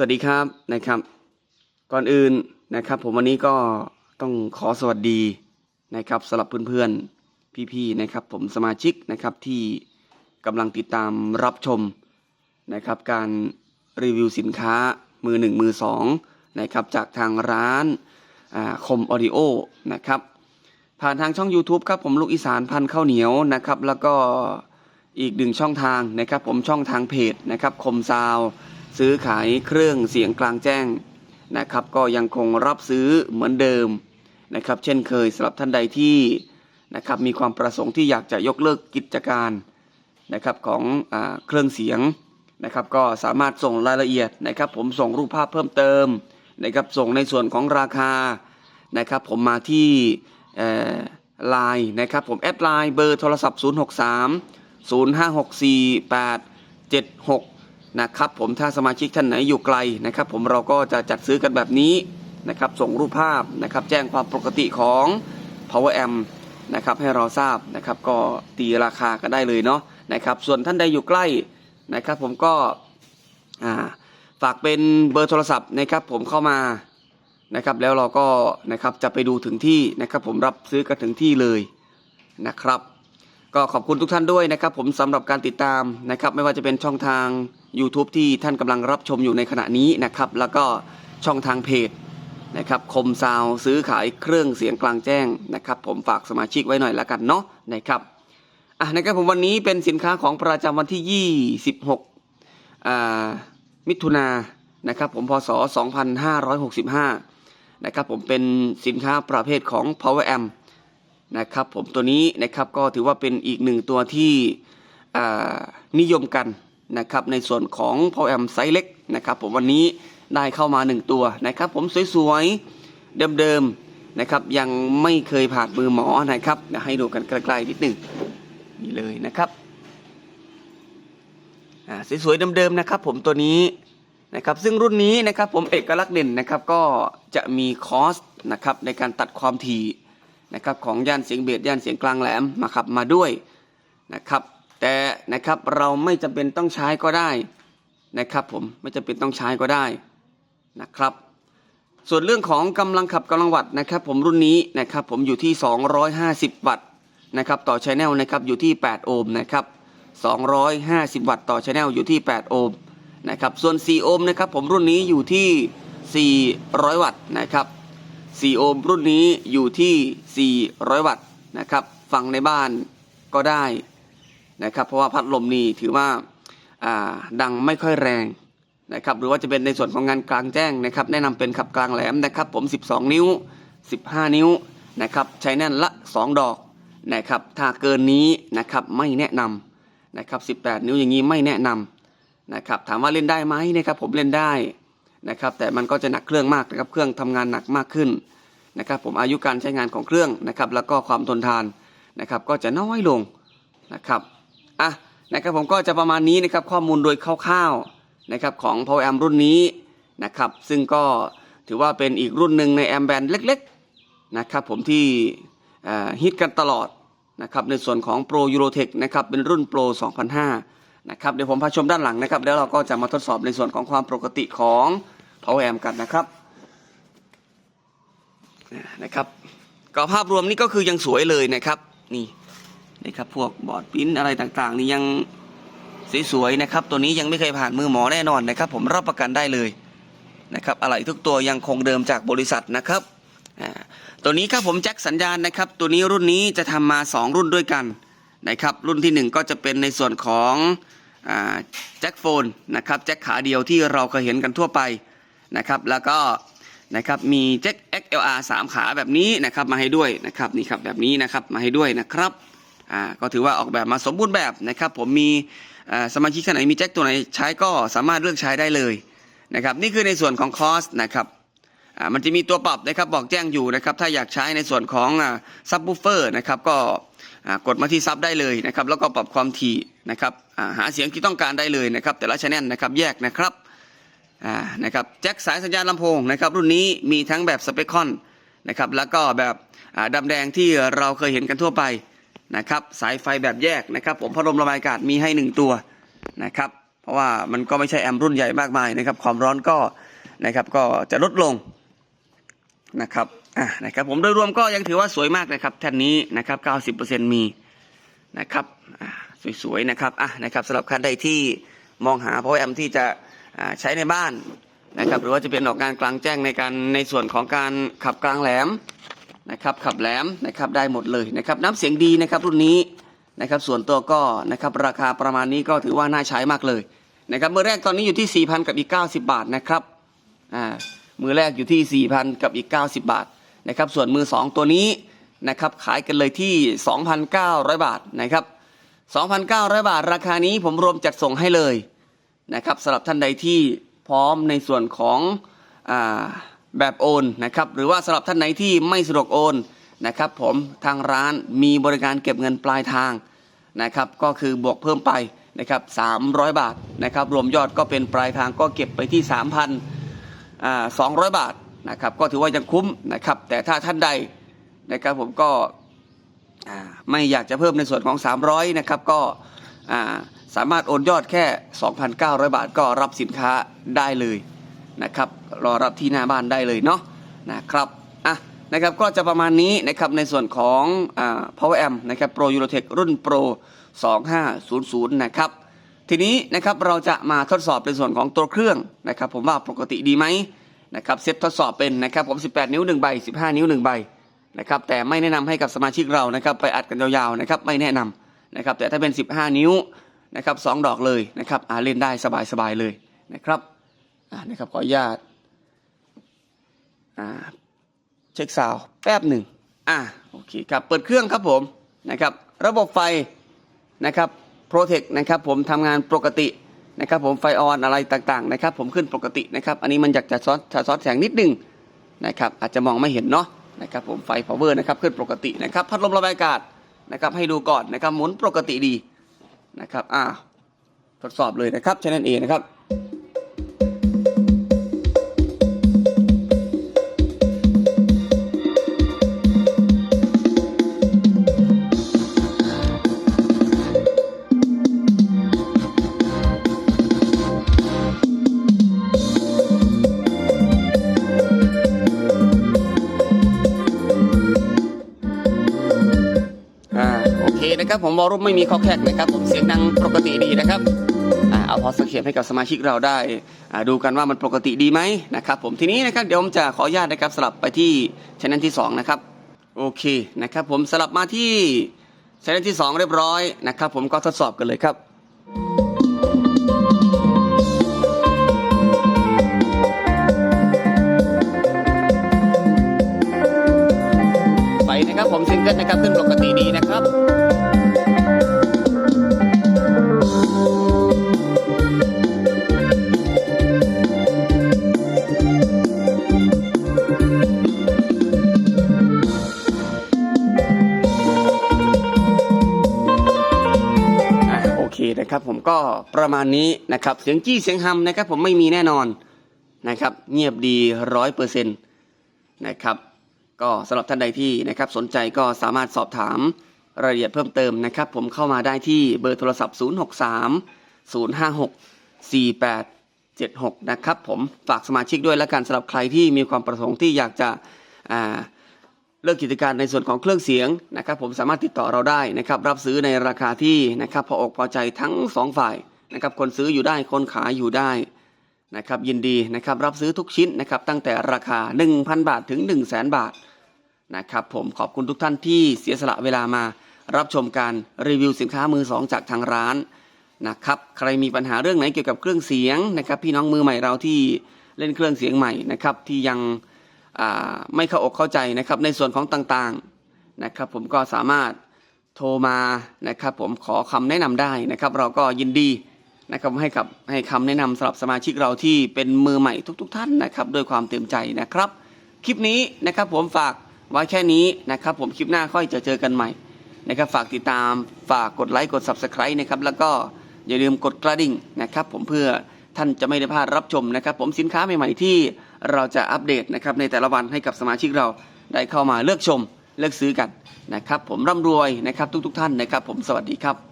สวัสดีครับนะครับ ก่อนอื่นนะครับ ผมวันนี้ก็ต้องขอสวัสดีนะครับสำหรับเพื่อนๆพี่ๆนะครับ ผมสมาชิกนะครับที่กำลังติดตามรับชมนะครับ การรีวิวสินค้ามือหนึ่งมือสองนะครับจากทางร้านคมออดิโอนะครับผ่านทางช่อง YouTube ครับผมลูกอีสานพันข้าวเหนียวนะครับ แล้วก็อีกหนึ่งช่องทางนะครับ ผมช่องทางเพจนะครับคมซาว ซื้อขายเครื่องเสียงกลางแจ้งนะครับ ก็ยังคงรับซื้อเหมือนเดิมนะครับ เช่นเคยสำหรับท่านใดที่นะครับมีความประสงค์ที่อยากจะยกเลิกกิจการนะครับของอเครื่องเสียงนะครับ ก็สามารถส่งรายละเอียดนะครับ ผมส่งรูปภาพเพิ่มเติมนะครับส่งในส่วนของราคานะครับ ผมมาที่ไลน์นะครับ ผมแอดไลน์เบอร์โทรศัพท์ 063 0564 876 นะครับผมถ้าสมาชิกท่านไหนอยู่ไกลนะครับ ผมเราก็จะจัดซื้อกันแบบนี้นะครับส่งรูปภาพนะครับแจ้งความปกติของ Power Amp นะครับให้เราทราบนะครับก็ตีราคากันได้เลยเนาะนะครับส่วนท่านใดอยู่ใกล้นะครับ ผมก็ฝากเป็นเบอร์โทรศัพท์นะครับผมเข้ามานะครับแล้วเราก็นะครับจะไปดูถึงที่นะครับผมรับซื้อกันถึงที่เลยนะครับ ก็ขอบคุณทุกท่านด้วยนะครับ ผมสำหรับการติดตามนะครับ ไม่ว่าจะเป็นช่องทาง YouTube ที่ท่านกำลังรับชมอยู่ในขณะนี้นะครับ แล้วก็ช่องทางเพจนะครับคมซาวซื้อขายเครื่องเสียงกลางแจ้งนะครับ ผมฝากสมาชิกไว้หน่อยละกันเนาะนะครับอะนะครับผมวันนี้เป็นสินค้าของประจำวันที่ 26อ่ามิถุนานนะครับผมพศ 2565 นะครับผมเป็นสินค้าประเภทของ Power Amp นะครับผมตัวนี้นะครับก็ถือว่าเป็นอีกหนึ่งตัวที่นิยมกันนะครับในส่วนของ Power Amp ไซส์เล็กนะครับผมวันนี้ได้เข้ามาหนึ่งตัวนะครับผมสวยๆเดิมๆนะครับยังไม่เคยผ่านมือหมอนะครับเดี๋ยวให้ดูกันใกล้ๆนิดหนึ่งนี่เลยนะครับสวยๆเดิมๆนะครับผมตัวนี้นะครับซึ่งรุ่นนี้นะครับผมเอกลักษณ์เด่นนะครับก็จะมีคอสนะครับในการตัดความถี่ นะครับของย่านเสียงเบสย่านเสียงกลางแหลมมาขับมาด้วยนะครับ แต่นะครับเราไม่จำเป็นต้องใช้ก็ได้นะครับ ผมไม่จำเป็นต้องใช้ก็ได้นะครับ ส่วนเรื่องของกำลังขับกำลังวัตต์นะครับ ผมรุ่นนี้นะครับ ผมอยู่ที่ 250 วัตต์นะครับต่อชแนลนะครับอยู่ที่ 8 โอห์มนะครับ 250 วัตต์ต่อชแนลอยู่ที่ 8 โอห์มนะครับส่วน 4 โอห์มนะครับ ผมรุ่นนี้อยู่ที่ 400 วัตต์นะครับ 4 โอห์มรุ่นนี้อยู่ที่ 400 วัตต์นะครับ ฟังในบ้านก็ได้นะครับ เพราะว่าพัดลมนี่ถือว่าาดังไม่ค่อยแรงนะครับ หรือว่าจะเป็นในส่วนของงานกลางแจ้งนะครับ แนะนำเป็นขับกลางแหลมนะครับ ผม 12 นิ้ว 15 นิ้วนะครับ ใช้แน่นละ 2 ดอกนะครับ ถ้าเกินนี้นะครับไม่แนะนำนะครับ 18 นิ้วอย่างนี้ไม่แนะนำนะครับ ถามว่าเล่นได้ไหมนะครับ ผมเล่นได้ นะครับแต่มันก็จะหนักเครื่องมากนะครับเครื่องทำงานหนักมากขึ้นนะครับผมอายุการใช้งานของเครื่องนะครับแล้วก็ความทนทานนะครับก็จะน้อยลงนะครับอะนะครับผมก็จะประมาณนี้นะครับข้อมูลโดยคร่าวๆนะครับของ Power Amp รุ่นนี้นะครับซึ่งก็ถือว่าเป็นอีกรุ่นหนึ่งในแอมแบนเล็กๆนะครับผมที่ฮิตกันตลอดนะครับในส่วนของ Pro Eurotech นะครับเป็นรุ่น Pro 2005 นะครับเดี๋ยวผมพาชมด้านหลังนะครับแล้วเราก็จะมาทดสอบในส่วนของความปกติของ Power Amp กันนะครับนะครับก็ภาพรวมนี่ก็คือยังสวยเลยนะครับนี่นะครับพวกบอร์ดปิ้นอะไรต่างๆ นี่ยังสวยๆนะครับ ตัวนี้ยังไม่เคยผ่านมือหมอแน่นอนนะครับ ผมรับประกันได้เลยนะครับอะไรทุกตัวยังคงเดิมจากบริษัทนะครับตัวนี้ครับผมแจ็คสัญญาณนะครับ ตัวนี้รุ่นนี้จะทำมา 2 รุ่นด้วยกันนะครับ รุ่นทีหนึ่1 ก็จะเป็นในส่วนของ แจ็คโฟนนะครับแจ็คขาเดียวที่เราเคยเห็นกันทั่วไปนะครับแล้วก็นะครับมีแจ็ค XLR 3 ขาแบบนี้นะครับมาให้ด้วยนะครับนี่ครับแบบนี้นะครับมาให้ด้วยนะครับอ่าก็ถือว่าออกแบบมาสมบูรณ์แบบนะครับผมมีสมาชิกท่านไหนมีแจ็คตัวไหนใช้ก็สามารถเลือกใช้ได้เลยนะครับนี่คือในส่วนของคอสนะครับมันจะมีตัวปรับนะครับบอกแจ้งอยู่นะครับถ้าอยากใช้ในส่วนของซับบูเฟอร์นะครับก็กดมาที่ซับได้เลยนะครับแล้วก็ปรับความถี่ นะครับหาเสียงที่ต้องการได้เลยนะครับ แต่ละชแนลนะครับแยกนะครับนะครับแจ็คสายสัญญาณลำโพงนะครับรุ่นนี้มีทั้งแบบสเปคคอนนะครับแล้วก็แบบอ่าดำแดงที่เราเคยเห็นกันทั่วไปนะครับสายไฟแบบแยกนะครับ ผมพัดลมระบายอากาศมีให้หนึ่งตัวนะครับผราะว่ามันก็ไม่ใช่แอมป์รุ่นใหญ่มากมายนะครับความร้อนก็นะครับก็จะลดลงนะครับอะนะครับผมโดยรวมก็ยังถือว่าสวยมากนะครับแท่นนี้นะครับ 90%มีนะครับอะ สวยๆนะครับอะนะครับสำหรับใครใดที่มองหา power amp ที่จะใช้ในบ้านนะครับหรือว่าจะเป็นออกงานกลางแจ้งในการในส่วนของการขับกลางแหลมนะครับขับแหลมนะครับได้หมดเลยนะครับน้ำเสียงดีนะครับรุ่นนี้นะครับส่วนตัวก็นะครับราคาประมาณนี้ก็ถือว่าน่าใช้มากเลยนะครับมือแรกตอนนี้อยู่ที่ 4,000 กับอีก 90 บาทนะครับอ่ามือแรกอยู่ที่ 4,000 กับอีก 90 บาทนะครับส่วนมือ 2 ตัวนี้นะครับขายกันเลยที่ 2,900 บาทนะครับ 2,900 บาท ราคานี้ผมรวมจัดส่งให้เลยนะครับสำหรับท่านใดที่พร้อมในส่วนของอแบบโอนนะครับหรือว่าสำหรับท่านไหนที่ไม่สะดวกโอนนะครับผมทางร้านมีบริการเก็บเงินปลายทางนะครับก็คือบวกเพิ่มไปนะครับ300 บาทนะครับรวมยอดก็เป็นปลายทางก็เก็บไปที่3,000 200 บาทนะครับก็ถือว่ายังคุ้มนะครับแต่ถ้าท่านใดนะครับผมก็ ไม่อยากจะเพิ่มในส่วนของ 300 นะครับ ก็สามารถโอนยอดแค่ 2,900 บาทก็รับสินค้าได้เลยนะครับ รอรับที่หน้าบ้านได้เลยเนาะนะครับอะนะครับก็จะประมาณนี้นะครับในส่วนของอ Power Amp นะครับ Pro Eurotech รุ่น Pro 2500 นะครับ ทีนี้นะครับเราจะมาทดสอบในส่วนของตัวเครื่องนะครับ ผมว่าปกติดีไหมนะครับเซตทดสอบเป็นนะครับผม 18 นิ้ว 1 ใบ 15 นิ้ว 1 ใบ นะครับแต่ไม่แนะนำให้กับสมาชิกเรานะครับไปอัดกันยาวๆนะครับไม่แนะนำนะครับแต่ถ้าเป็น 15 นิ้วนะครับสองดอกเลยนะครับอาเล่นได้สบายๆเลยนะครับอ่านะครับขออนุญาตอ่าเช็คซาวแป๊บหนึ่งอ่าโอเคครับเปิดเครื่องครับผมนะครับระบบไฟนะครับโปรเทคนะครับผมทำงานปกตินะครับผมไฟออนอะไรต่างๆนะครับผมขึ้นปกตินะครับอันนี้มันอยากจะซ้อนจะซ้อนแสงนิดนึงนะครับอาจจะมองไม่เห็นเนาะ นะครับผมไฟ power นะครับขึ้นปกตินะครับพัดลมระบายอากาศนะครับให้ดูก่อนนะครับหมุนปกติดีนะครับอ่าทดสอบเลยนะครับชแนลเองนะครับ นะครับ ผมวอลุ่มไม่มีข้อแคกนะครับ ผมเสียงดังปกติดีนะครับเอาพอสังเกตให้กับสมาชิกเราได้อ่าดูกันว่ามันปกติดีไหมนะครับ ผมทีนี้นะครับเดี๋ยวผมจะขออนุญาตนะครับสลับไปที่ชแนลที่สองนะครับโอเคนะครับ ผมสลับมาที่ชแนลที่สองเรียบร้อยนะครับ ผมก็ทดสอบกันเลยครับไฟนะครับผมซิงเกิลนะครับขึ้นปกติดีนะครับะโอเคนะครับผมก็ประมาณนี้นะครับเสียงจี้เสียงฮัมนะครับผมไม่มีแน่นอนนะครับเงียบดีร้อยเปอร์เซ็นต์นะครับก็สำหรับท่านใดที่นะครับสนใจก็สามารถสอบถามรายละเอียดเพิ่มเติมนะครับ ผมเข้ามาได้ที่เบอร์โทรศัพท์ 063 056 4876 นะครับผมฝากสมาชิกด้วยแล้วกันสำหรับใครที่มีความประสงค์ที่อยากจะอ่า เลิกกิจการในส่วนของเครื่องเสียงนะครับผมสามารถติดต่อเราได้นะครับรับซื้อในราคาที่นะครับพออกพอใจทั้งสองฝ่ายนะครับคนซื้ออยู่ได้คนขายอยู่ได้นะครับยินดีนะครับรับซื้อทุกชิ้นนะครับตั้งแต่ราคา 1,000 บาทถึง 1 0 0 0 0แบาทนะครับผมขอบคุณทุกท่านที่เสียสละเวลามา รับชมการรีวิวสินค้ามือสองจากทางร้านนะครับใครมีปัญหาเรื่องไหนเกี่ยวกับเครื่องเสียงนะครับพี่น้องมือใหม่เราที่เล่นเครื่องเสียงใหม่นะครับที่ยัง ไม่เข้าอกเข้าใจนะครับในส่วนของต่างๆนะครับผมก็สามารถโทรมานะครับผมขอคำแนะนำได้นะครับ เราก็ยินดีนะครับให้กับให้คำแนะนำสำหรับสมาชิกเราที่เป็นมือใหม่ทุก ๆ ท่านนะครับด้วยความเต็มใจนะครับ คลิปนี้นะครับผมฝากไว้แค่นี้นะครับ ผมคลิปหน้าค่อยจะเจอกันใหม่นะครับฝากติดตามฝากกดไลค์กด subscribe นะครับแล้วก็อย่าลืมกดกระดิ่งนะครับ ผมเพื่อท่านจะไม่ได้พลาดรับชมนะครับ ผมสินค้าใหม่ ๆ ที่ เราจะอัปเดตนะครับในแต่ละวันให้กับสมาชิกเราได้เข้ามาเลือกชมเลือกซื้อกันนะครับ ผมร่ำรวยนะครับทุกๆ ท่านนะครับ ผมสวัสดีครับ